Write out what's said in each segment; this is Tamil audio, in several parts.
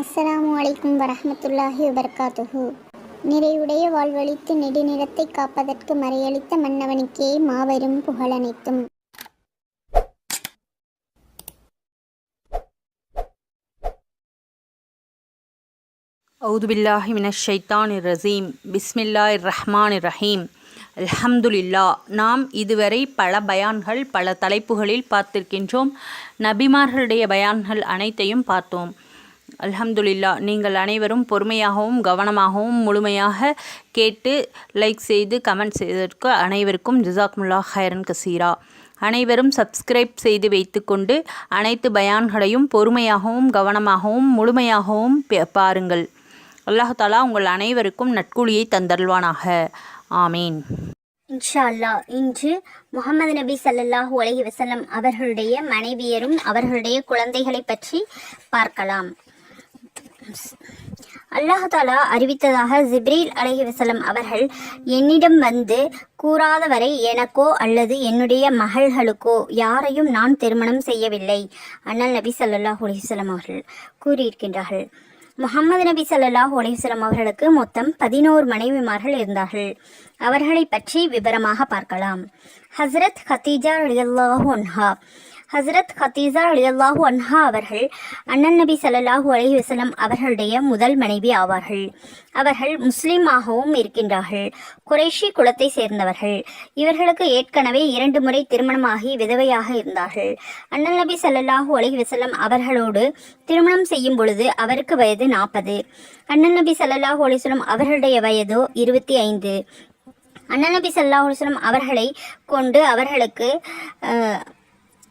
அஸ்ஸலாமு அலைக்கும் வரஹ்மத்துல்லாஹி வபர்காத்துஹு. நிறையுடைய வாழ்வழித்து நெடுநிறத்தை காப்பதற்கு மறையளித்த மன்னவனுக்கே மாபெரும் புகழனைத்தும் அவுது பில்லாஹி ஷைத்தான் ரசீம் பிஸ்மில்லாஹ் ரஹ்மான் ரஹீம். அல்ஹம்துலில்லா. நாம் இதுவரை பல பயான்கள் பல தலைப்புகளில் பார்த்திருக்கின்றோம். நபிமார்களுடைய பயான்கள் அனைத்தையும் பார்த்தோம். அல்ஹம்துலில்லா நீங்கள் அனைவரும் பொறுமையாகவும் கவனமாகவும் முழுமையாக கேட்டு லைக் செய்து கமெண்ட் செய்ததற்கு அனைவருக்கும் ஜிசாக்முல்லா ஹைரன் கசீரா. அனைவரும் சப்ஸ்கிரைப் செய்து வைத்துக்கொண்டு அனைத்து பயான்களையும் பொறுமையாகவும் கவனமாகவும் முழுமையாகவும் பே- பாருங்கள். அல்லாஹ் தாலா உங்கள் அனைவருக்கும் நட்கூலியை தந்தருள்வானாக. ஆமீன். இன்ஷா அல்லாஹ் இன்று முகமது நபி சல்லாஹூ அலஹி வசலம் அவர்களுடைய மனைவியரும் அவர்களுடைய குழந்தைகளை பற்றி பார்க்கலாம். அல்லாஹ் தாலா அறிவித்ததாக ஜிப்ரீல் அலைஹி அவர்கள் என்னிடம் வந்து கூறாதவரை எனக்கோ அல்லது என்னுடைய மகள்களுக்கோ யாரையும் நான் திருமணம் செய்யவில்லை. அண்ணல் நபி சல்லாஹ் அலைஹி அவர்கள் கூறியிருக்கின்றார்கள். முகமது நபி சல்லாஹ் அலைஹி அவர்களுக்கு மொத்தம் பதினோரு மனைவிமார்கள் இருந்தார்கள். அவர்களை பற்றி விவரமாக பார்க்கலாம். ஹஸ்ரத் ஹத்தீஜா ரலியல்லாஹு அன்ஹா ஹஸ்ரத் அலி ரலியல்லாஹு அன்ஹா அவர்கள் அண்ணன் நபி ஸல்லல்லாஹு அலி வசலம் அவர்களுடைய முதல் மனைவி ஆவார்கள். அவர்கள் முஸ்லீமாகவும் இருக்கின்றார்கள். குறைஷி குலத்தை சேர்ந்தவர்கள். இவர்களுக்கு ஏற்கனவே இரண்டு முறை திருமணமாகி விதவையாக இருந்தார்கள். அண்ணன் நபி சல்லாஹூ அலி வசலம் அவர்களோடு திருமணம் செய்யும் பொழுது அவருக்கு வயது நாற்பது அண்ணன் நபி சல்லாஹூ அலிஸ்லம் அவர்களுடைய வயதோ இருபத்தி ஐந்து. அண்ணன் நபி ஸல்லல்லாஹு அவர்களை கொண்டு அவர்களுக்கு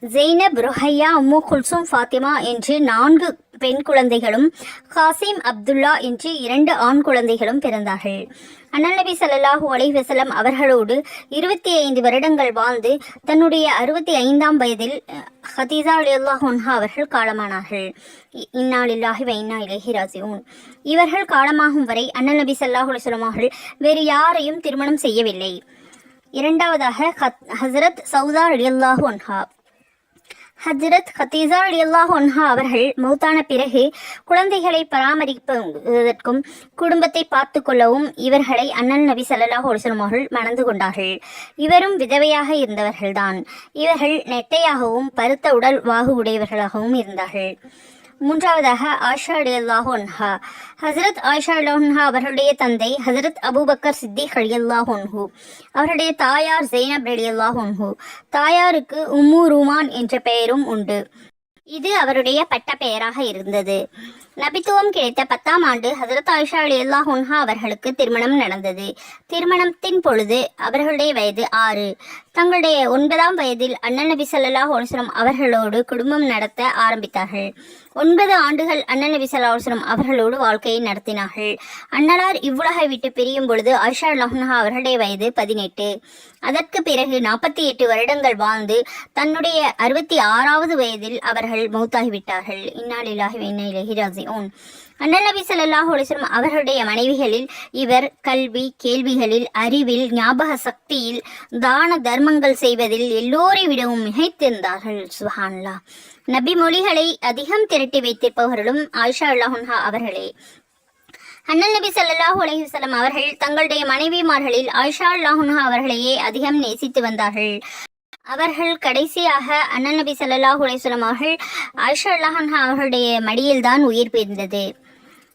ஜெய்னப் ருஹையா உம்மு குல்சும் ஃபாத்திமா என்று நான்கு பெண் குழந்தைகளும் காசிம் அப்துல்லா என்று இரண்டு ஆண் குழந்தைகளும் பிறந்தார்கள். அண்ணல் நபி ஸல்லல்லாஹு அலைவசலம் அவர்களோடு இருபத்தி ஐந்து வருடங்கள் வாழ்ந்து தன்னுடைய அறுபத்தி ஐந்தாம் வயதில் ஹதீசா ஹதீஜா அலியல்லாஹு அவர்கள் காலமானார்கள். இ- வைனா லில்லாஹி ராசியூன் இவர்கள் காலமாகும் வரை அண்ணல் நபி ஸல்லல்லாஹு அலைஹி அவர்கள் வேறு யாரையும் திருமணம் செய்யவில்லை. இரண்டாவதாக ஹத்- ஹஸ்ரத் சவுதா ரலியல்லாஹு அன்ஹா. ஹஜ்ரத் ஹத்தீசா அலியல்லாஹு ஒன்ஹா அவர்கள் மௌத்தான பிறகு குழந்தைகளை பராமரிப்பதற்கும் குடும்பத்தை பார்த்து கொள்ளவும் இவர்களை அண்ணன் நபி சல்லாஹ் அலைஹி அவர்கள் மணந்து கொண்டார்கள். இவரும் விதவையாக இருந்தவர்கள்தான். இவர்கள் நெட்டையாகவும் பருத்த உடல் வாகு உடையவர்களாகவும் இருந்தார்கள். மூன்றாவதாக ஆஷா அலியல்லாஹு அன்ஹா. ஹசரத் ஆஷா அன்ஹா அவர்களுடைய தந்தை ஹசரத் அபூபக்கர் சித்திக் அலியல்லாஹு அன்ஹு. அவருடைய தாயார் ஜெய்னப் அலியல்லாஹு அன்ஹு. தாயாருக்கு உம்மு ரூமான் என்ற பெயரும் உண்டு. இது அவருடைய பட்ட பெயராக இருந்தது. நபித்துவம் கிடைத்த பத்தாம் ஆண்டு ஹசரத் ஆயிஷா அலி அல்லா ஹுன்ஹா அவர்களுக்கு திருமணம் நடந்தது. திருமணத்தின் பொழுது அவர்களுடைய வயது ஆறு. தங்களுடைய ஒன்பதாம் வயதில் அண்ணன் நபி சல்லா அலைஹி அவர்களோடு குடும்பம் நடத்த ஆரம்பித்தார்கள். ஒன்பது ஆண்டுகள் அண்ணன் நபி சல்லா அலைஹி அவர்களோடு வாழ்க்கையை நடத்தினார்கள். அண்ணலார் இவ்வுலகை விட்டு பிரியும் பொழுது ஆயிஷா லஹ்னா அவர்களுடைய வயது பதினெட்டு. அதற்கு பிறகு நாற்பத்தி எட்டு வருடங்கள் வாழ்ந்து தன்னுடைய அறுபத்தி ஆறாவது வயதில் அவர்கள் மௌத்தாகிவிட்டார்கள் இன்னாலில்லாஹி வ இன்னா இலைஹி ராஜிஊன் அண்ணல் நபி ஸல்லல்லாஹு அவர்களுடைய மனைவிகளில் இவர் கல்வி கேள்விகளில் அறிவில் ஞாபக சக்தியில் தான தர்மங்கள் செய்வதில் எல்லோரை விடவும் மிகைத்திருந்தார்கள். சுஹான்லா நபி மொழிகளை அதிகம் திரட்டி வைத்திருப்பவர்களும் ஆயிஷா அல்லாஹுன்ஹா அவர்களே. அண்ணன் நபி சல்லாஹூ அலைஹி அவர்கள் தங்களுடைய மனைவிமார்களில் ஆயிஷா அல்லாஹுன்ஹா அவர்களையே அதிகம் நேசித்து வந்தார்கள். அவர்கள் கடைசியாக அண்ணன் நபி ஸல்லல்லாஹு அலைஹி அவர்கள் ஆயிஷா அல்லாஹுன்ஹா அவர்களுடைய மடியில்தான் உயிர் பிரிந்தது.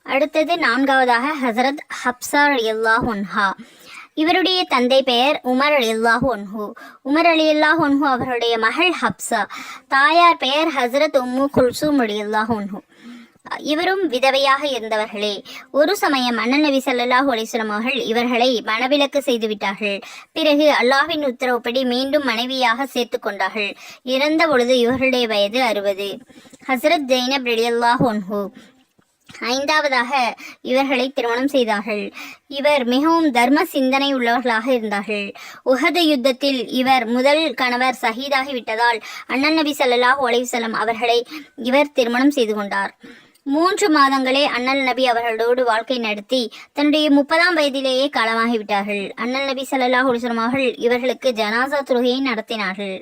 அடுத்தது நான்காவதாக ஹசரத் ஹப்சா அலியல்லாஹு அன்ஹா. இவருடைய தந்தை பெயர் உமர் அலியல்லாஹு அன்ஹு. உமர் அலியல்லாஹு அன்ஹு அவருடைய மகள் ஹப்சா. தாயார் பெயர் ஹசரத் உம்மு குல்சூம் அலியல்லாஹு அன்ஹு. இவரும் விதவையாக இருந்தவர்களே. ஒரு சமயம் அண்ணன் நபி சல்லாஹ் அலிஸ்லம் அவர்கள் இவர்களை மனவிலக்கு செய்து விட்டார்கள். பிறகு அல்லாஹ்வின் உத்தரவுப்படி மீண்டும் மனைவியாக சேர்த்து கொண்டார்கள். இறந்த பொழுது இவர்களுடைய வயது அறுபது. ஹசரத் ஜெய்னப் ரலியல்லாஹு ஹோன்ஹு ஐந்தாவதாக இவர்களை திருமணம் செய்தார்கள். இவர் மிகவும் தர்ம சிந்தனை உள்ளவர்களாக இருந்தார்கள். உகது யுத்தத்தில் இவர் முதல் கணவர் சஹீதாகி விட்டதால் அண்ணன் நபி சல்லாஹ் அலைஹி அவர்களை இவர் திருமணம் செய்து கொண்டார். மூன்று மாதங்களே அண்ணல் நபி அவர்களோடு வாழ்க்கை நடத்தி தன்னுடைய முப்பதாம் வயதிலேயே காலமாகிவிட்டார்கள். அண்ணல் நபி சல்லாஹ் அலைஹி அவர்கள் இவர்களுக்கு ஜனாசா தொழுகையை நடத்தினார்கள்.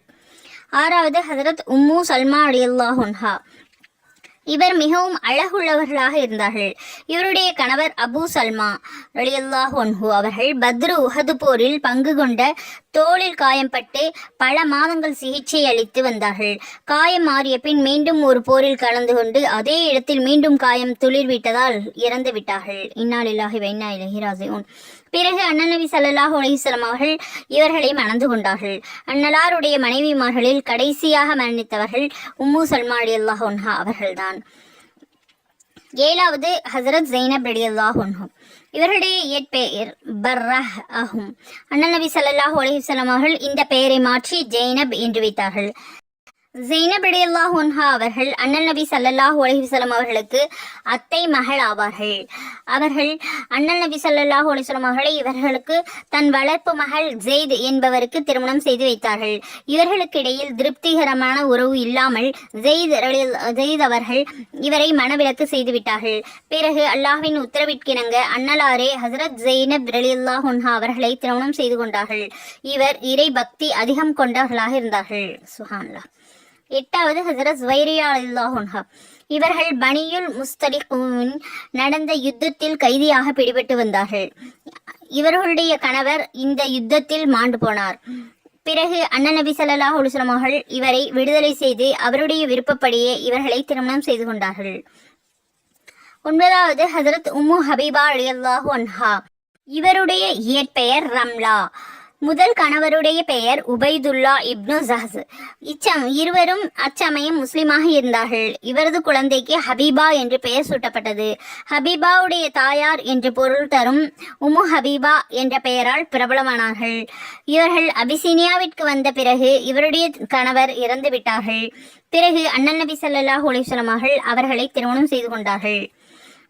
ஆறாவது ஹசரத் உம்மு சல்மா அலியல்லாஹுன்ஹா இவர் மிகவும் அழகுள்ளவர்களாக இருந்தார்கள். இவருடைய கணவர் அபு சல்மா ரலியல்லாஹு அன்ஹு அவர்கள் பத்ரு உஹது போரில் பங்கு கொண்ட தோளில் காயம்பட்டு பல மாதங்கள் சிகிச்சை அளித்து வந்தார்கள். காயம் மாறிய பின் மீண்டும் ஒரு போரில் கலந்து கொண்டு அதே இடத்தில் மீண்டும் காயம் துளிர்விட்டதால் இறந்து விட்டார்கள் இன்னாலில்லாஹி வைனா இலஹி ராஜிஊன். பிறகு அண்ணநபி சல்லாஹ் ஸல்லல்லாஹு அவர்கள் இவர்களை மணந்து கொண்டார்கள். அன்னலாருடைய மனைவிமார்களில் கடைசியாக மரணித்தவர்கள் உம்மு சல்மா ரலியல்லாஹு அன்ஹா அவர்கள்தான். ஏழாவது ஹசரத் ஜெய்னப் ரலியல்லாஹு அன்ஹு. இவர்களுடைய இயற்பெயர் பர்ரஹ் ஆகும் அண்ணநபி சல்லாஹ் ஸல்லல்லாஹு அவர்கள் இந்த பெயரை மாற்றி ஜெய்னப் என்று வைத்தார்கள். ஜெய்னப் ரலியல்லாஹு அன்ஹா அவர்கள் அண்ணல் நபி சல்லல்லாஹ் அலைஹி அவர்களுக்கு அத்தை மகள் ஆவார்கள். அவர்கள் அண்ணல் நபி சல்லல்லாஹ் அலைஹி அவர்களை இவர்களுக்கு தன் வளர்ப்பு மகள் ஜெயித் என்பவருக்கு திருமணம் செய்து வைத்தார்கள். இவர்களுக்கு இடையில் திருப்திகரமான உறவு இல்லாமல் ஜெயித் ரலியல்- ஜெயித் அவர்கள் இவரை மனவிலக்கு செய்து விட்டார்கள். பிறகு அல்லாஹ்வின் உத்தரவிற்கிணங்க அன்னலாரே ஹசரத் ஜெயினப் ரலியல்லாஹு அவர்களை திருமணம் செய்து கொண்டார்கள். இவர் இறை பக்தி அதிகம் கொண்டவர்களாக இருந்தார்கள். சுஹான்லா எட்டாவது ஹசரத் ஜுவைரியா அல்லாஹுன்ஹா இவர்கள் பனியுல் முஸ்தலிகுவின் நடந்த யுத்தத்தில் கைதியாக பிடிபட்டு வந்தார்கள். இவர்களுடைய கணவர் இந்த யுத்தத்தில் மாண்டு போனார். பிறகு அண்ணன் நபி ஸல்லல்லாஹு அலைஹி அவர்கள் இவரை விடுதலை செய்து அவருடைய விருப்பப்படியே இவர்களை திருமணம் செய்து கொண்டார்கள். ஒன்பதாவது ஹசரத் உம்மு ஹபீபா அலியல்லாஹு அன்ஹா. இவருடைய இயற்பெயர் ரம்லா. முதல் கணவருடைய பெயர் உபைதுல்லா இப்னு ஜஹஸ். இச்சம் இருவரும் அச்சமயம் முஸ்லிமாக இருந்தார்கள். இவரது குழந்தைக்கு ஹபீபா என்று பெயர் சூட்டப்பட்டது. ஹபீபாவுடைய தாயார் என்று பொருள் தரும் உமு ஹபீபா என்ற பெயரால் பிரபலமானார்கள். இவர்கள் அபிசீனியாவிற்கு வந்த பிறகு இவருடைய கணவர் இறந்து விட்டார்கள். பிறகு அண்ணன் நபி ஸல்லல்லாஹு அலைஹி அவர்களை திருமணம் செய்து கொண்டார்கள்.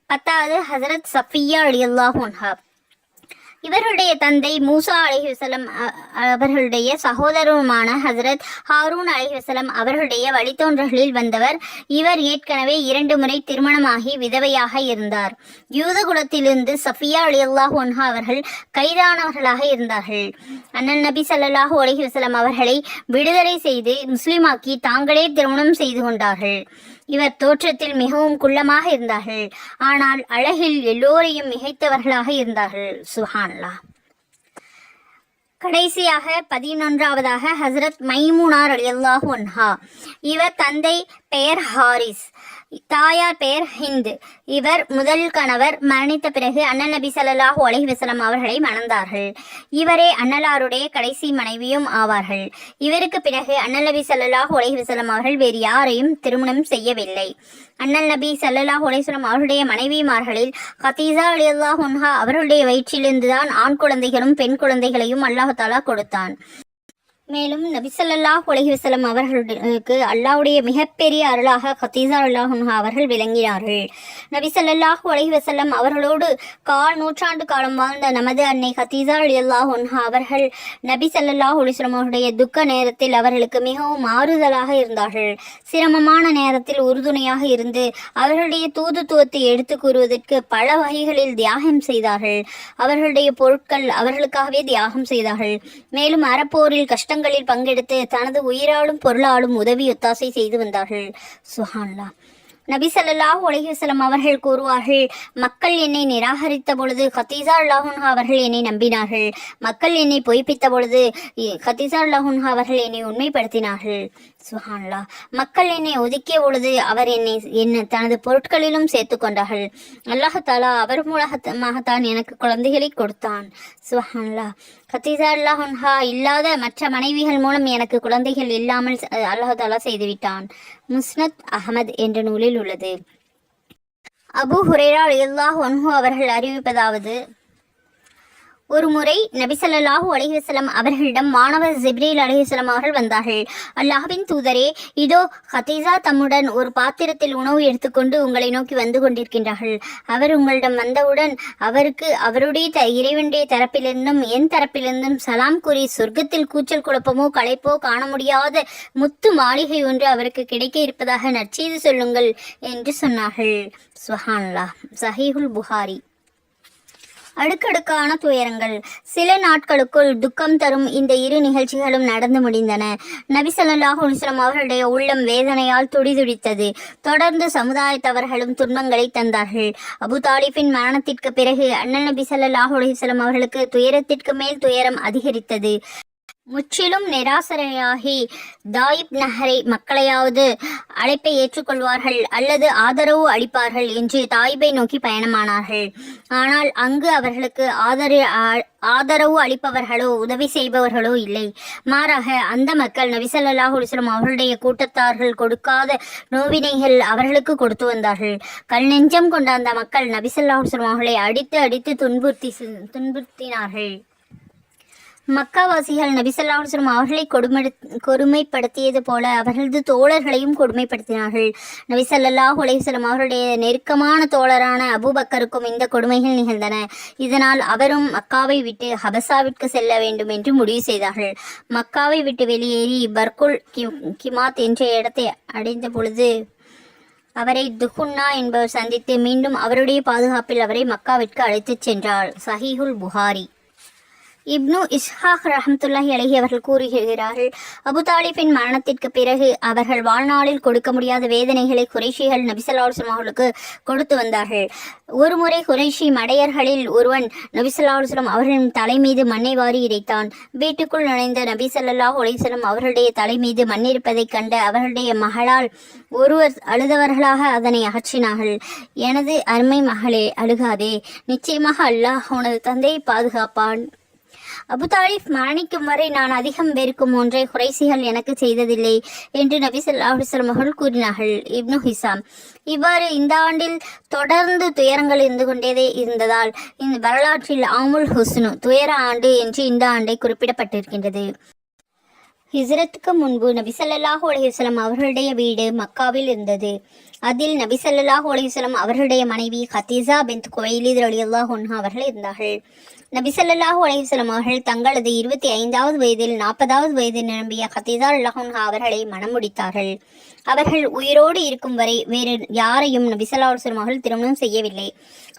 பத்தாவது ஹசரத் சஃபியா அலி அல்லாஹ் இவர்களுடைய தந்தை மூசா அலைஹி அவர்களுடைய சகோதரருமான ஹசரத் ஹாரூன் அலைஹி அவர்களுடைய வழித்தோன்றல்களில் வந்தவர். இவர் ஏற்கனவே இரண்டு முறை திருமணமாகி விதவையாக இருந்தார். யூத குலத்திலிருந்து சஃபியா அலியல்லாஹு ஒன்ஹா அவர்கள் கைதானவர்களாக இருந்தார்கள். அண்ணன் நபி சல்லாஹூ அலைஹி அவர்களை விடுதலை செய்து முஸ்லிமாக்கி தாங்களே திருமணம் செய்து கொண்டார்கள். இவர் தோற்றத்தில் மிகவும் குள்ளமாக இருந்தார்கள். ஆனால் அழகில் எல்லோரையும் மிகைத்தவர்களாக இருந்தார்கள். சுஹான்லா கடைசியாக பதினொன்றாவதாக ஹசரத் மைமுனார் அலியல்லாஹு ஒன்ஹா இவர் தந்தை பெயர் ஹாரிஸ். தாயார் பெயர் ஹிந்த். இவர் முதல் கணவர் மரணித்த பிறகு அண்ணல் நபி ஸல்லல்லாஹு அலைஹி அவர்களை மணந்தார்கள். இவரே அன்னலாருடைய கடைசி மனைவியும் ஆவார்கள். இவருக்கு பிறகு அண்ணல் நபி ஸல்லல்லாஹு அலைஹி அவர்கள் வேறு யாரையும் திருமணம் செய்யவில்லை. அண்ணல் நபி ஸல்லல்லாஹு அலிஸ்வலம் வஸல்லம் அவர்களுடைய மனைவிமார்களில் ஹதீஜா அலி அல்லாஹ் அவர்களுடைய வயிற்றிலிருந்துதான் ஆண் குழந்தைகளும் பெண் குழந்தைகளையும் அல்லாஹாலா கொடுத்தான். மேலும் நபி உலகிவசலம் அவர்களுக்கு அல்லாவுடைய மிகப்பெரிய அருளாக கத்தீசா அல்லாஹுன்ஹா அவர்கள் விளங்கினார்கள். நபிசல்லாஹ் ஸல்லல்லாஹு அவர்களோடு கால் நூற்றாண்டு காலம் வாழ்ந்த நமது அன்னை கத்தீசா அல்லாஹுன்ஹா அவர்கள் நபி ஸல்லல்லாஹு அவருடைய துக்க நேரத்தில் அவர்களுக்கு மிகவும் ஆறுதலாக இருந்தார்கள். சிரமமான நேரத்தில் உறுதுணையாக இருந்து அவர்களுடைய தூதுத்துவத்தை எடுத்து கூறுவதற்கு பல வகைகளில் தியாகம் செய்தார்கள். அவர்களுடைய பொருட்கள் அவர்களுக்காகவே தியாகம் செய்தார்கள். மேலும் அறப்போரில் கஷ்டங்களில் பங்கெடுத்து தனது உயிராலும் பொருளாலும் உதவி ஒத்தாசை செய்து வந்தார்கள். சுஹான்லா. நபி சல்லாஹ் அலைஹி அவர்கள் கூறுவார்கள் மக்கள் என்னை நிராகரித்த பொழுது ஹத்தீசா அல்லாஹுன்ஹா அவர்கள் என்னை நம்பினார்கள். மக்கள் என்னை பொய்ப்பித்த பொழுது ஹத்தீசா கத்தீசா அல்லாஹுன்ஹா அவர்கள் என்னை உண்மைப்படுத்தினார்கள். சுஹான்லா மக்கள் என்னை ஒதுக்கிய பொழுது அவர் என்னை என்ன தனது பொருட்களிலும் சேர்த்து கொண்டார்கள். அல்லாஹ் தாலா அவர் மூலமாகத்தான் எனக்கு குழந்தைகளை கொடுத்தான். சுஹான்லா கத்திசா அல்லாஹுன்ஹா இல்லாத மற்ற மனைவிகள் மூலம் எனக்கு குழந்தைகள் இல்லாமல் அல்லாஹாலா அல்லாஹ் தாலா செய்துவிட்டான். முஸ்னத் அகமது என்ற நூலில் உள்ளது. அபு ஹுரேரா இல்லாஹ் ஒன்ஹு அவர்கள் அறிவிப்பதாவது ஒரு முறை நபிசல்லாஹு அலிஹசலம் அவர்களிடம் மாணவர் ஜிப்ரீல் அலிஹசலம் அவர்கள் வந்தார்கள். அல்லாஹ்வின் தூதரே இதோ ஹதீஜா தம்முடன் ஒரு பாத்திரத்தில் உணவு எடுத்துக்கொண்டு உங்களை நோக்கி வந்து கொண்டிருக்கின்றார்கள். அவர் உங்களிடம் வந்தவுடன் அவருக்கு அவருடைய த இறைவனுடைய தரப்பிலிருந்தும் என் தரப்பிலிருந்தும் சலாம் கூறி சொர்க்கத்தில் கூச்சல் குழப்பமோ களைப்போ காண முடியாத முத்து மாளிகை ஒன்று அவருக்கு கிடைக்க இருப்பதாக நற்செய்து சொல்லுங்கள் என்று சொன்னார்கள். சுஹான்லா சஹீஹுல் புகாரி. அடுக்கடுக்கான துயரங்கள். சில நாட்களுக்குள் துக்கம் தரும் இந்த இரு நிகழ்ச்சிகளும் நடந்து முடிந்தன. நபிசல்லாஹ் ஸல்லல்லாஹு அவர்களுடைய உள்ளம் வேதனையால் துடிதுடித்தது. தொடர்ந்து சமுதாயத்தவர்களும் துன்பங்களை தந்தார்கள். அபு தாலிபின் மரணத்திற்கு பிறகு அண்ணன் நபி சல்லாஹ் அலைஹி அவர்களுக்கு துயரத்திற்கு மேல் துயரம் அதிகரித்தது. முற்றிலும் நிராசரையாகி தாயிப் நகரை மக்களையாவது அழைப்பை ஏற்றுக்கொள்வார்கள் அல்லது ஆதரவு அளிப்பார்கள் என்று தாயிபை நோக்கி பயணமானார்கள். ஆனால் அங்கு அவர்களுக்கு ஆதர ஆதரவு அளிப்பவர்களோ உதவி செய்பவர்களோ இல்லை. மாறாக அந்த மக்கள் நபிசல்லாஹு அலுவலம் அவர்களுடைய கூட்டத்தார்கள் கொடுக்காத நோவினைகள் அவர்களுக்கு கொடுத்து வந்தார்கள். கல் நெஞ்சம் கொண்ட அந்த மக்கள் நபிசல்லாஹ் அலுவலம் அவர்களை அடித்து அடித்து துன்புறுத்தி துன்புறுத்தினார்கள். மக்காவாசிகள் நபிசல்லாஹுஸ்லம் அவர்களை கொடுமை கொடுமைப்படுத்தியது போல அவர்களது தோழர்களையும் கொடுமைப்படுத்தினார்கள். நபிசல்லாஹு அலைஹிஸ்ஸலாம் அவர்களுடைய நெருக்கமான தோழரான அபுபக்கருக்கும் இந்த கொடுமைகள் நிகழ்ந்தன. இதனால் அவரும் மக்காவை விட்டு ஹபசாவிற்கு செல்ல வேண்டும் என்று முடிவு செய்தார்கள். மக்காவை விட்டு வெளியேறி பர்குல் கி- கிமாத் என்ற இடத்தை அடைந்த பொழுது அவரை துஹுன்னா என்பவர் சந்தித்து மீண்டும் அவருடைய பாதுகாப்பில் அவரை மக்காவிற்கு அழைத்துச் சென்றார். சஹீஹுல் புகாரி. இப்னு இஸ்ஹாக் ரஹமத்துல்லாஹி அழகி அவர்கள் கூறுகிறார்கள் அபு தாலிபின் மரணத்திற்கு பிறகு அவர்கள் வாழ்நாளில் கொடுக்க முடியாத வேதனைகளை குறைஷிகள் நபிசல்லாஹுஸ்லம் அவர்களுக்கு கொடுத்து வந்தார்கள். ஒருமுறை குறைஷி மடையர்களில் ஒருவன் நபிசல்லாஹுஸ்லம் அவர்களின் தலை மீது மண்ணை வாரி இறைத்தான். வீட்டுக்குள் நுழைந்த நபி ஸல்லல்லாஹு அவர்களுடைய தலை மீது மண்ணிருப்பதைக் கண்ட அவர்களுடைய மகளால் ஒருவர் அழுதவர்களாக அதனை அகற்றினார்கள். எனது அருமை மகளே அழுகாதே. நிச்சயமாக அல்லாஹ் உனது தந்தையை பாதுகாப்பான். அபு தாலிப் மரணிக்கும் வரை நான் அதிகம் வெறுக்கும் ஒன்றை குறைசிகள் எனக்கு செய்ததில்லை என்று நபி ஸல்லல்லாஹு அவர்கள் கூறினார்கள். இப்னு ஹிசாம் இவ்வாறு இந்த ஆண்டில் தொடர்ந்து துயரங்கள் இருந்து கொண்டே இருந்ததால் இந்த வரலாற்றில் ஆமுல் ஹுஸ்னு துயர ஆண்டு என்று இந்த ஆண்டை குறிப்பிடப்பட்டிருக்கின்றது. ஹிசரத்துக்கு முன்பு நபிசல்லாஹு அலையுசலம் அவர்களுடைய வீடு மக்காவில் இருந்தது. அதில் நபிசல்லாஹு அலையுசலம் அவர்களுடைய மனைவி ஹதீஸா பின்த் குவைலித் ரலியல்லாஹு அன்ஹா அவர்கள் இருந்தார்கள். நபி ஸல்லல்லாஹு அலைஹி அவர்கள் தங்களது இருபத்தி ஐந்தாவது வயதில் நாற்பதாவது வயது நிரம்பிய ஹத்திதா அல்லாஹுன்ஹா அவர்களை மணம் முடித்தார்கள் அவர்கள் உயிரோடு இருக்கும் வரை வேறு யாரையும் நபிசல்லாஹுசலம் அவர்கள் திருமணம் செய்யவில்லை.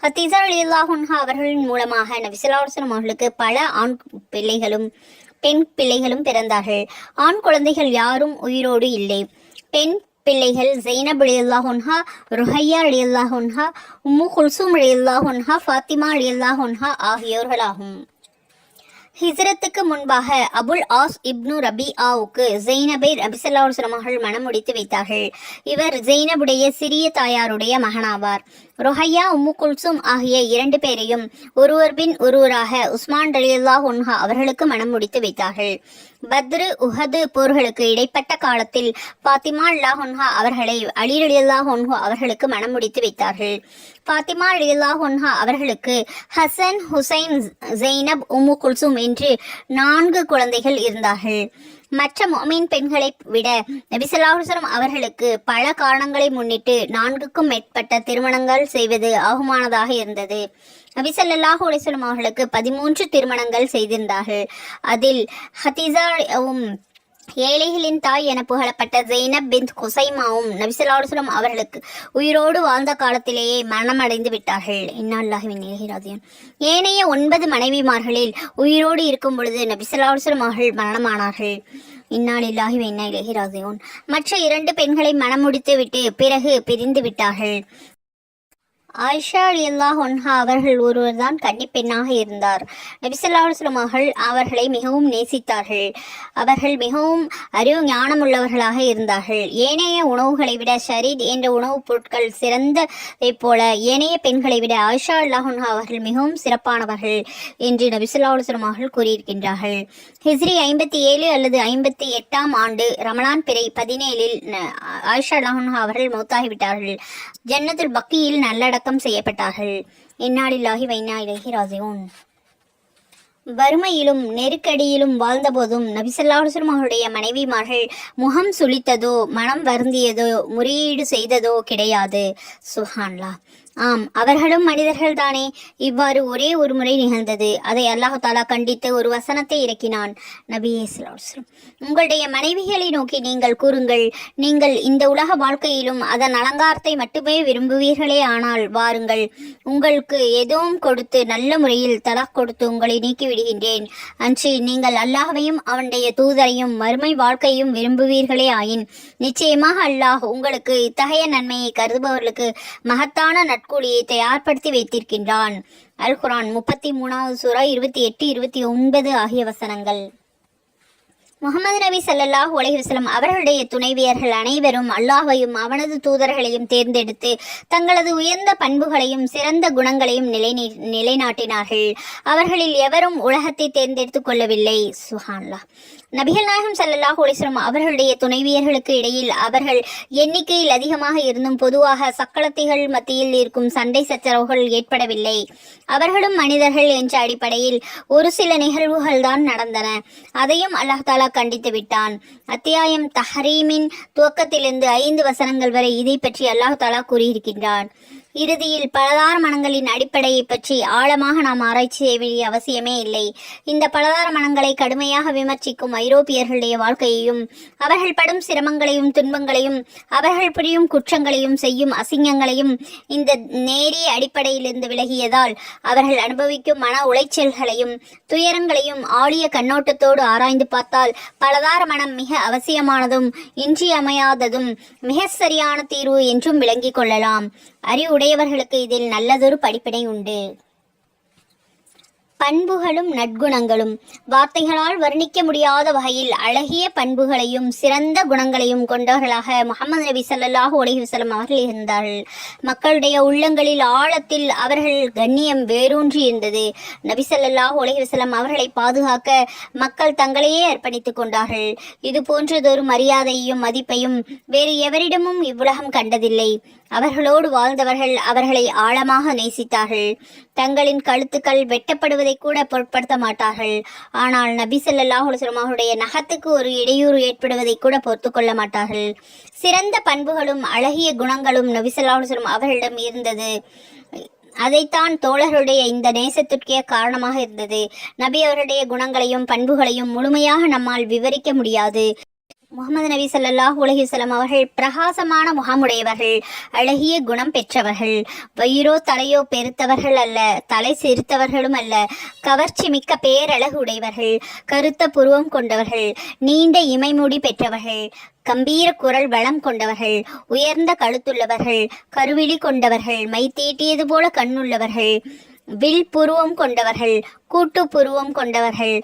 ஹத்திசா ரலியல்லாஹுன்ஹா அவர்களின் மூலமாக நபிசல்லாஹுசலம் அவர்களுக்கு பல ஆண் பிள்ளைகளும் பெண் பிள்ளைகளும் பிறந்தார்கள். ஆண் குழந்தைகள் யாரும் உயிரோடு இல்லை. பெண் பிள்ளைகள் ஜெய்னப் அலியல்லாஹுன்ஹா ருஹையா அலியல்லாஹுன்ஹா உம்மு குல்சூம் அலியல்லாஹுன்ஹா ஃபாத்திமா அலியல்லாஹுன்ஹா ஆகியோர்களாகும். ஹிஜ்ரத்துக்கு முன்பாக அபுல் ஆஸ் இப்னு ரபி ஆவுக்கு ஜெய்னபை ரபிசல்லாஹுஸ்லம் அவர்கள் மனம் முடித்து வைத்தார்கள். இவர் ஜெய்னபுடைய சிறிய தாயாருடைய மகனாவார். ரொஹையா உம்மு குல்சும் ஆகிய இரண்டு பேரையும் ஒருவர் பின் ஒருவராக உஸ்மான் ரலியுல்லா உன்ஹா அவர்களுக்கு மனம் முடித்து வைத்தார்கள். பத்ரு உஹது போர்களுக்கு இடைப்பட்ட காலத்தில் பாத்திமா அல்லாஹுன்ஹா அவர்களை அலி ரலியல்லாஹ் ஹொன்ஹா அவர்களுக்கு மனம் முடித்து வைத்தார்கள். பாத்திமா ரலியல்லாஹ் ஹொன்ஹா அவர்களுக்கு Hasan Husain Zainab Umm Kulthum என்று நான்கு குழந்தைகள் இருந்தார்கள். மற்ற மொமீன் பெண்களை விட நபிசல்லாஹுசரம் அவர்களுக்கு பல காரணங்களை முன்னிட்டு நான்குக்கும் மேற்பட்ட திருமணங்கள் திருமணங்கள் செய்வது ஆகுமானதாக இருந்தது. நபிசல்லாஹு அலிஸ்லம் அவர்களுக்கு பதிமூன்று திருமணங்கள் செய்திருந்தார்கள். அதில் ஹதீசாவும் ஏழைகளின் தாய் என புகழப்பட்ட ஜெய்னப் பின் குசைமாவும் நபிசல்லாஹுஸ்லம் அவர்களுக்கு உயிரோடு வாழ்ந்த காலத்திலேயே மரணமடைந்து விட்டார்கள். இன்னால்லாஹின் ஏனைய ஒன்பது மனைவிமார்களில் உயிரோடு இருக்கும் பொழுது நபிசல்லாஹுஸ்லம் அவர்கள் மரணமானார்கள். இன்னாலில்லாஹி இன்னா இலைஹி மற்ற இரண்டு பெண்களை மனமுடித்து விட்டு பிறகு பிரிந்து விட்டார்கள். ஆயிஷா அலியல்லா ஒன்ஹா அவர்கள் ஒருவர்தான் தான் பெண்ணாக இருந்தார். நபிசல்லாஹுஸ்லம் அவர்கள் அவர்களை மிகவும் நேசித்தார்கள். அவர்கள் மிகவும் அறிவு ஞானம் உள்ளவர்களாக இருந்தார்கள். ஏனைய உணவுகளை விட ஷரீத் என்ற உணவுப் பொருட்கள் சிறந்ததைப் போல ஏனைய பெண்களை விட ஆயிஷா அல்லாஹ் ஒன்ஹா அவர்கள் மிகவும் சிறப்பானவர்கள் என்று நபிசல்லாஹுஸ்லம் அவர்கள் கூறியிருக்கின்றார்கள். ஹிஸ்ரி ஐம்பத்தி ஏழு அல்லது ஐம்பத்தி எட்டாம் ஆண்டு ரமலான் பிறை பதினேழில் ஆயிஷா அல்லாஹ் அவர்கள் மௌத்தாகிவிட்டார்கள். ஜன்னத்துல் பக்கியில் நல்லடக்கம் செய்யப்பட்டார்கள். இந்நாளில்லாகி வைனா இலகி ராஜியோன் வறுமையிலும் நெருக்கடியிலும் வாழ்ந்தபோதும் நபிசல்லாஹுஸ்லம் அவருடைய மனைவிமார்கள் முகம் சுளித்ததோ மனம் வருந்தியதோ முறையீடு செய்ததோ கிடையாது. சுஹான்லா. ஆம் அவர்களும் மனிதர்கள்தானே. இவ்வாறு ஒரே ஒரு முறை நிகழ்ந்தது. அதை அல்லாஹு தாலா கண்டித்து ஒரு வசனத்தை இறக்கினான். நபியே ஸல்லல்லாஹு உங்களுடைய மனைவிகளை நோக்கி நீங்கள் கூறுங்கள் நீங்கள் இந்த உலக வாழ்க்கையிலும் அதன் அலங்காரத்தை மட்டுமே விரும்புவீர்களே ஆனால் வாருங்கள் உங்களுக்கு எதுவும் கொடுத்து நல்ல முறையில் தலாக் கொடுத்து உங்களை நீக்கிவிடுகின்றேன். அன்று நீங்கள் அல்லாஹையும் அவனுடைய தூதரையும் மறுமை வாழ்க்கையும் விரும்புவீர்களே ஆயின். நிச்சயமாக அல்லாஹ் உங்களுக்கு இத்தகைய நன்மையை கருதுபவர்களுக்கு மகத்தான நாட்கூலியை தயார்படுத்தி வைத்திருக்கின்றான். அல்குரான் முப்பத்தி மூணாவது சூறா இருபத்தி எட்டு இருபத்தி ஒன்பது ஆகிய வசனங்கள். முகமது நபி ஸல்லல்லாஹு அலைஹி அவர்களுடைய துணைவியர்கள் அனைவரும் அல்லாஹையும் அவனது தூதர்களையும் தேர்ந்தெடுத்து தங்களது உயர்ந்த பண்புகளையும் சிறந்த குணங்களையும் நிலைநீ நிலைநாட்டினார்கள். அவர்களில் எவரும் உலகத்தை தேர்ந்தெடுத்து கொள்ளவில்லை. சுஹான்லா நபிகள் நாயகம் ஸல்லல்லாஹு அலைஹி அவர்களுடைய துணைவியர்களுக்கு இடையில் அவர்கள் எண்ணிக்கையில் அதிகமாக இருந்தும் பொதுவாக சக்களத்திகள் மத்தியில் இருக்கும் சண்டை சச்சரவுகள் ஏற்படவில்லை. அவர்களும் மனிதர்கள் என்ற அடிப்படையில் ஒரு சில நிகழ்வுகள் தான் நடந்தன. அதையும் அல்லாஹ் தாலா கண்டித்து விட்டான் அத்தியாயம் தஹரீமின் துவக்கத்திலிருந்து ஐந்து வசனங்கள் வரை இதை பற்றி அல்லாஹ் தாலா கூறியிருக்கின்றான். இறுதியில் பலதார மனங்களின் அடிப்படையை பற்றி ஆழமாக நாம் ஆராய்ச்சி செய்ய வேண்டிய அவசியமே இல்லை. இந்த பலதார மனங்களை கடுமையாக விமர்சிக்கும் ஐரோப்பியர்களுடைய வாழ்க்கையையும் அவர்கள் படும் சிரமங்களையும் துன்பங்களையும் அவர்கள் புரியும் குற்றங்களையும் செய்யும் அசிங்கங்களையும் இந்த நேரிய அடிப்படையிலிருந்து விலகியதால் அவர்கள் அனுபவிக்கும் மன உளைச்சல்களையும் துயரங்களையும் ஆழிய கண்ணோட்டத்தோடு ஆராய்ந்து பார்த்தால் பலதார மனம் மிக அவசியமானதும் இன்றியமையாததும் மிக சரியான தீர்வு என்றும் விளங்கிக் கொள்ளலாம். உடையவர்களுக்கு இதில் நல்லதொரு படிப்பினை உண்டு. பண்புகளும் நற்குணங்களும் வார்த்தைகளால் வர்ணிக்க முடியாத வகையில் அழகிய பண்புகளையும் சிறந்த குணங்களையும் கொண்டவர்களாக முகமது நபி ஸல்லல்லாஹு அலைஹி அவர்கள் இருந்தார்கள். மக்களுடைய உள்ளங்களில் ஆழத்தில் அவர்கள் கண்ணியம் வேரூன்றி இருந்தது. நபி ஸல்லல்லாஹு அலைஹி அவர்களை பாதுகாக்க மக்கள் தங்களையே அர்ப்பணித்துக் கொண்டார்கள். இது போன்றதொரு மரியாதையும் மதிப்பையும் வேறு எவரிடமும் இவ்வுலகம் கண்டதில்லை. அவர்களோடு வாழ்ந்தவர்கள் அவர்களை ஆழமாக நேசித்தார்கள். தங்களின் கழுத்துக்கள் வெட்டப்படுவதை கூட பொருட்படுத்த மாட்டார்கள். ஆனால் நபி ஸல்லல்லாஹு அவருடைய நகத்துக்கு ஒரு இடையூறு ஏற்படுவதை கூட பொறுத்து கொள்ள மாட்டார்கள். சிறந்த பண்புகளும் அழகிய குணங்களும் நபி ஸல்லல்லாஹு அவர்களிடம் இருந்தது. அதைத்தான் தோழர்களுடைய இந்த நேசத்திற்கே காரணமாக இருந்தது. நபி அவருடைய குணங்களையும் பண்புகளையும் முழுமையாக நம்மால் விவரிக்க முடியாது. முகமது நபி சல்லாஹ் உலகிசலம் அவர்கள் பிரகாசமான முகமுடையவர்கள் அழகிய குணம் பெற்றவர்கள் வயிறோ தலையோ பெருத்தவர்கள் அல்ல தலை சிறுத்தவர்களும் அல்ல கவர்ச்சி மிக்க பேரழகு உடையவர்கள் கருத்த புருவம் கொண்டவர்கள் நீண்ட இமைமுடி பெற்றவர்கள் கம்பீர குரல் வளம் கொண்டவர்கள் உயர்ந்த கழுத்துள்ளவர்கள் கருவிழி கொண்டவர்கள் மை தீட்டியது போல கண்ணுள்ளவர்கள் வில் புருவம் கொண்டவர்கள் கூட்டு புருவம் கொண்டவர்கள்.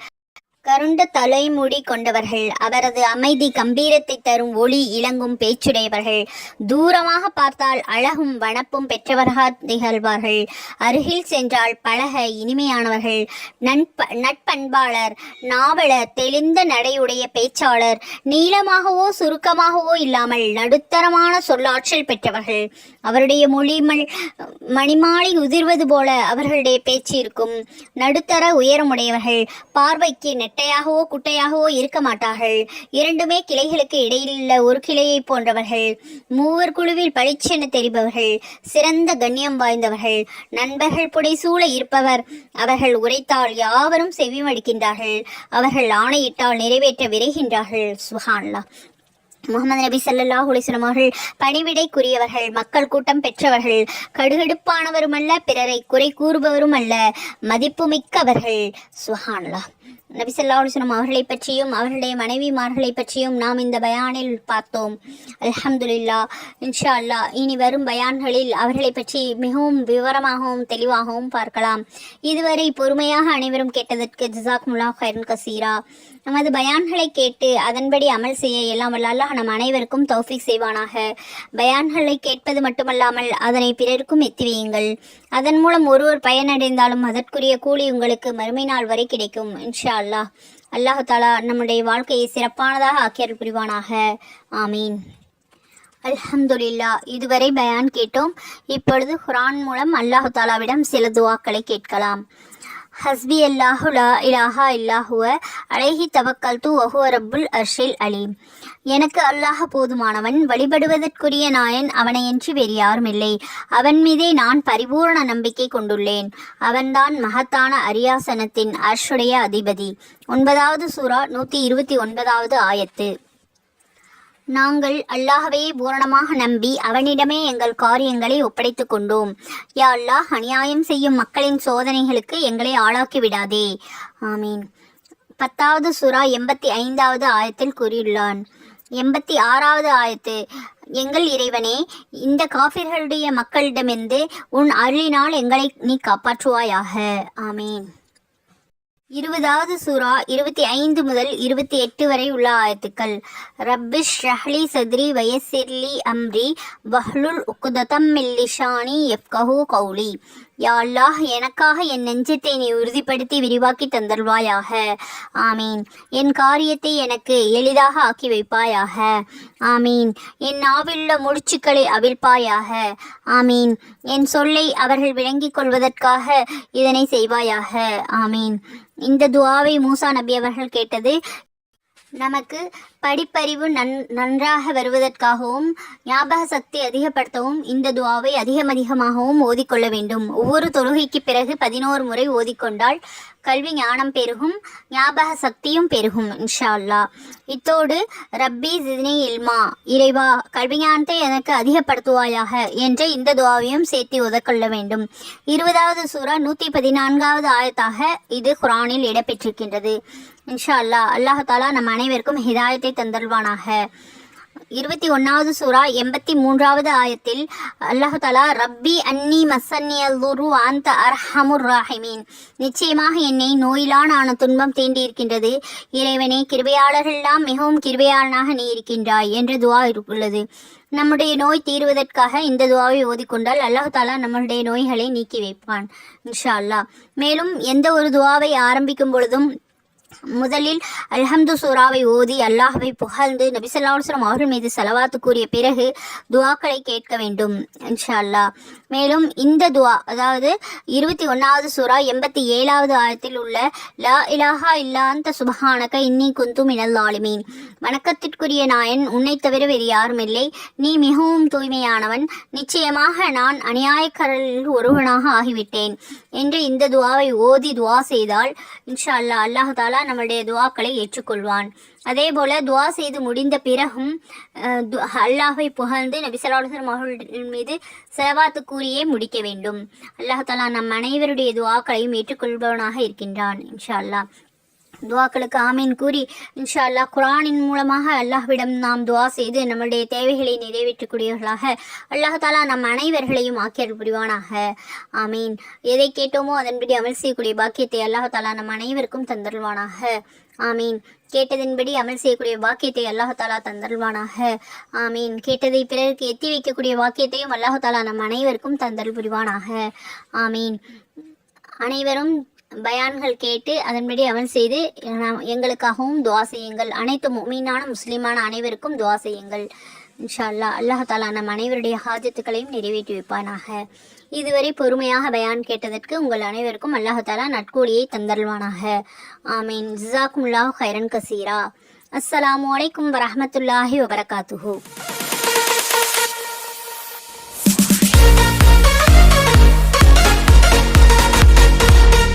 கருண்ட தலைமுடி கொண்டவர்கள் அவரது அமைதி கம்பீரத்தை தரும் ஒளி இளங்கும் பேச்சுடையவர்கள். தூரமாக பார்த்தால் அழகும் வனப்பும் பெற்றவர்களாக திகழ்வார்கள். அருகில் சென்றால் பழக இனிமையானவர்கள். நண்ப நட்பண்பாளர் நாவலர் தெளிந்த நடையுடைய பேச்சாளர் நீளமாகவோ சுருக்கமாகவோ இல்லாமல் நடுத்தரமான சொல்லாற்றல் பெற்றவர்கள். அவருடைய மொழி மல் மணிமாலை உதிர்வது போல அவர்களுடைய பேச்சு இருக்கும். நடுத்தர உயரமுடையவர்கள் பார்வைக்கு நெட்டையாகவோ குட்டையாகவோ இருக்க மாட்டார்கள். இரண்டுமே கிளைகளுக்கு இடையிலுள்ள ஒரு கிளையை போன்றவர்கள். மூவர் குழுவில் பளிச்சென தெரிபவர்கள். சிறந்த கண்ணியம் வாய்ந்தவர்கள். நண்பர்கள் புடைசூழ இருப்பவர். அவர்கள் உரைத்தால் யாவரும் செவிமடுக்கின்றார்கள். அவர்கள் ஆணையிட்டால் நிறைவேற்ற விரைகின்றார்கள். சுஹான்லா முகமது நபி ஸல்லல்லாஹு அலைஹி அவர்கள் பணிவிடைக்குரியவர்கள் மக்கள் கூட்டம் பெற்றவர்கள் கடுகடுப்பானவரும் அல்ல பிறரை குறை கூறுபவரும் அல்ல மதிப்புமிக்கவர்கள். சுஹான்லா நபி அவர்களை பற்றியும் அவர்களுடைய மனைவிமார்களை பற்றியும் நாம் இந்த பயானில் பார்த்தோம். அல்ஹம்துலில்லாஹ். இன்ஷா அல்லாஹ் இனி வரும் பயான்களில் அவர்களை பற்றி மிகவும் விவரமாகவும் தெளிவாகவும் பார்க்கலாம். இதுவரை பொறுமையாக அனைவரும் கேட்டதற்கு ஜிசாக்முல்லா ஹைரன் கசீரா. நமது பயான்களை கேட்டு அதன்படி அமல் செய்ய எல்லாம் வல்ல அல்லாஹ் நம் அனைவருக்கும் தௌஃபீக் செய்வானாக. பயான்களை கேட்பது மட்டுமல்லாமல் அதனை பிறருக்கும் எத்திவியுங்கள் அதன் மூலம் ஒருவர் பயனடைந்தாலும் அதற்குரிய கூலி உங்களுக்கு மறுமை நாள் வரை கிடைக்கும் இன்ஷா அல்லாஹ். அல்லாஹு தாலா நம்முடைய வாழ்க்கையை சிறப்பானதாக ஆக்கியல் புரிவானாக. ஆமீன். அல்ஹம்துலில்லா இதுவரை பயான் கேட்டோம். இப்பொழுது குரான் மூலம் அல்லாஹு தாலாவிடம் சில துவாக்களை கேட்கலாம். ஹஸ்பி அல்லாஹு லா இலாஹா இல்லாஹுவ அழைஹி தவக்கல் து வஹுவ ரப்புல் அர்ஷில் அலீம். எனக்கு அல்லாஹ் போதுமானவன் வழிபடுவதற்குரிய நாயன் அவனையன்றி வேறு யாரும் இல்லை. அவன் மீதே நான் பரிபூரண நம்பிக்கை கொண்டுள்ளேன். அவன்தான் மகத்தான அரியாசனத்தின் அர்ஷுடைய அதிபதி. ஒன்பதாவது சூரா நூற்றி இருபத்தி ஒன்பதாவது ஆயத்து. நாங்கள் அல்லாஹவே பூரணமாக நம்பி அவனிடமே எங்கள் காரியங்களை ஒப்படைத்துக் கொண்டோம். யா அல்லாஹ் அநியாயம் செய்யும் மக்களின் சோதனைகளுக்கு எங்களை ஆளாக்கி விடாதே. ஆமீன். பத்தாவது சுறா எண்பத்தி ஐந்தாவது ஆயத்தில் கூறியுள்ளான். எண்பத்தி ஆறாவது ஆயத்து எங்கள் இறைவனே இந்த காபிர்களுடைய மக்களிடமிருந்து உன் அருளினால் எங்களை நீ காப்பாற்றுவாயாக. ஆமீன். இருபதாவது சூரா இருபத்தி ஐந்து முதல் இருபத்தி எட்டு வரை உள்ள ஆயத்துக்கள். ரப்பிஷ் ஷஹ்லி சத்ரி வயசிர்லி அம்ரி பஹ்லுல் உக்குதத்தம் மில்லிஷானி எஃப்கஹு கௌலி. யா அல்லாஹ் எனக்காக என் நெஞ்சத்தை நீ உறுதிப்படுத்தி விரிவாக்கி தந்தருவாயாக ஆமீன். என் காரியத்தை எனக்கு எளிதாக ஆக்கி வைப்பாயாக. ஆமீன். என் நாவிலுள்ள முடிச்சுக்களை அவிழ்ப்பாயாக. ஆமீன். என் சொல்லை அவர்கள் விளங்கிக் கொள்வதற்காக இதனை செய்வாயாக. ஆமீன். இந்த துவாவை மூசா நபி அவர்கள் கேட்டது நமக்கு படிப்பறிவு நன் நன்றாக வருவதற்காகவும் ஞாபக சக்தி அதிகப்படுத்தவும் இந்த துவாவை அதிகம் அதிகமாகவும் ஓதிக்கொள்ள வேண்டும். ஒவ்வொரு தொழுகைக்கு பிறகு பதினோரு முறை ஓதிக்கொண்டால் கல்வி ஞானம் பெருகும் ஞாபக சக்தியும் பெருகும் இன்ஷா அல்லாஹ் இத்தோடு ரப்பி ஜித்னி இல்மா இறைவா கல்வி ஞானத்தை எனக்கு அதிகப்படுத்துவாயாக என்ற இந்த துவாவையும் சேர்த்து உதக்கொள்ள வேண்டும். இருபதாவது சூறா நூற்றி பதினான்காவது ஆயத்தாக இது குரானில் இடம்பெற்றிருக்கின்றது. இன்ஷா அல்லாஹ் அல்லாஹாலா நம் அனைவருக்கும் ஹிதாயத்தை தந்தல்வானாக இருபத்தி ஒன்றாவது சூரா எண்பத்தி மூன்றாவது ஆயத்தில் அல்லாஹாலா ரப்பி அன்னி மசன்னி அல்லுரு அந்த அர்ஹமுர் ராஹிமீன். நிச்சயமாக என்னை நோயிலான ஆன துன்பம் தீண்டி இருக்கின்றது. இறைவனே கிருபையாளர்களெல்லாம் மிகவும் கிருபையாளனாக நீ இருக்கின்றாய் என்ற துவா உள்ளது நம்முடைய நோய் தீர்வதற்காக இந்த துவாவை ஓதிக்கொண்டால் அல்லாஹ் தாலா நம்மளுடைய நோய்களை நீக்கி வைப்பான் இன்ஷா அல்லாஹ் மேலும் எந்த ஒரு துவாவை ஆரம்பிக்கும் பொழுதும் முதலில் அல்ஹம்து சூராவை ஓதி அல்லாஹ்வை புகழ்ந்து நபிசல்லாஸ்லம் அவர்கள் மீது செலவாத்து கூறிய பிறகு துவாக்களை கேட்க வேண்டும் இன்ஷா அல்லாஹ் மேலும் இந்த துவா அதாவது இருபத்தி ஒன்றாவது சூரா எண்பத்தி ஏழாவது ஆயத்தில் உள்ள லா இலாஹா இல்லாந்த சுபஹானக இன்னி குந்தும் மினல் வணக்கத்திற்குரிய நாயன் உன்னை தவிர வேறு யாரும் இல்லை. நீ மிகவும் தூய்மையானவன். நிச்சயமாக நான் அநியாயக்காரர்களில் ஒருவனாக ஆகிவிட்டேன். என்று இந்த துவாவை ஓதி துவா செய்தால் இன்ஷா அல்லாஹ் அல்லாஹ் நம்முடைய துவாக்களை ஏற்றுக்கொள்வான். அதே போல துவா செய்து முடிந்த பிறகும் அஹ், அல்லாஹை புகழ்ந்து நபிசலாசன் அவர்கள் மீது செலவாத்து கூறியே முடிக்க வேண்டும். அல்லாஹாலா நம் அனைவருடைய துவாக்களையும் ஏற்றுக்கொள்பவனாக இருக்கின்றான் இன்ஷா அல்லாஹ். துவாக்களுக்கு ஆமீன் கூறி இன்ஷா அல்லாஹ் குரானின் மூலமாக அல்லாஹ்விடம் நாம் துவா செய்து நம்முடைய தேவைகளை நிறைவேற்றக்கூடியவர்களாக அல்லாஹ் தாலா நம் அனைவர்களையும் ஆக்கியர் புரிவானாக. ஆமீன். எதை கேட்டோமோ அதன்படி அமல் செய்யக்கூடிய பாக்கியத்தை அல்லாஹ் தாலா நம் அனைவருக்கும் தந்தருள்வானாக. ஆமீன். கேட்டதின்படி அமல் செய்யக்கூடிய பாக்கியத்தை அல்லாஹ் தாலா தந்தருள்வானாக. ஆமீன். கேட்டதை பிறருக்கு எத்தி வைக்கக்கூடிய வாக்கியத்தையும் அல்லாஹ் தாலா நம் அனைவருக்கும் தந்தல் புரிவானாக. ஆமீன். அனைவரும் பயான்கள் கேட்டு அதன்படி அவன் செய்து எங்களுக்காகவும் துவா செய்யுங்கள். அனைத்து மீனான முஸ்லீமான அனைவருக்கும் துவா செய்யுங்கள். இன்ஷா அல்லாஹ் அல்லாஹ் தாலா நம் அனைவருடைய ஹாஜத்துக்களையும் நிறைவேற்றி வைப்பானாக. இதுவரை பொறுமையாக பயான் கேட்டதற்கு உங்கள் அனைவருக்கும் அல்லாஹ் தாலா நட்கூலியை தந்தருள்வானாக. ஆமீன். ஜிசாக்குமுல்லாஹ் ஹைரன் கசீரா. அஸ்ஸலாமு அலைக்கும் வரமத்துல்லாஹி வபரகாத்துஹூ.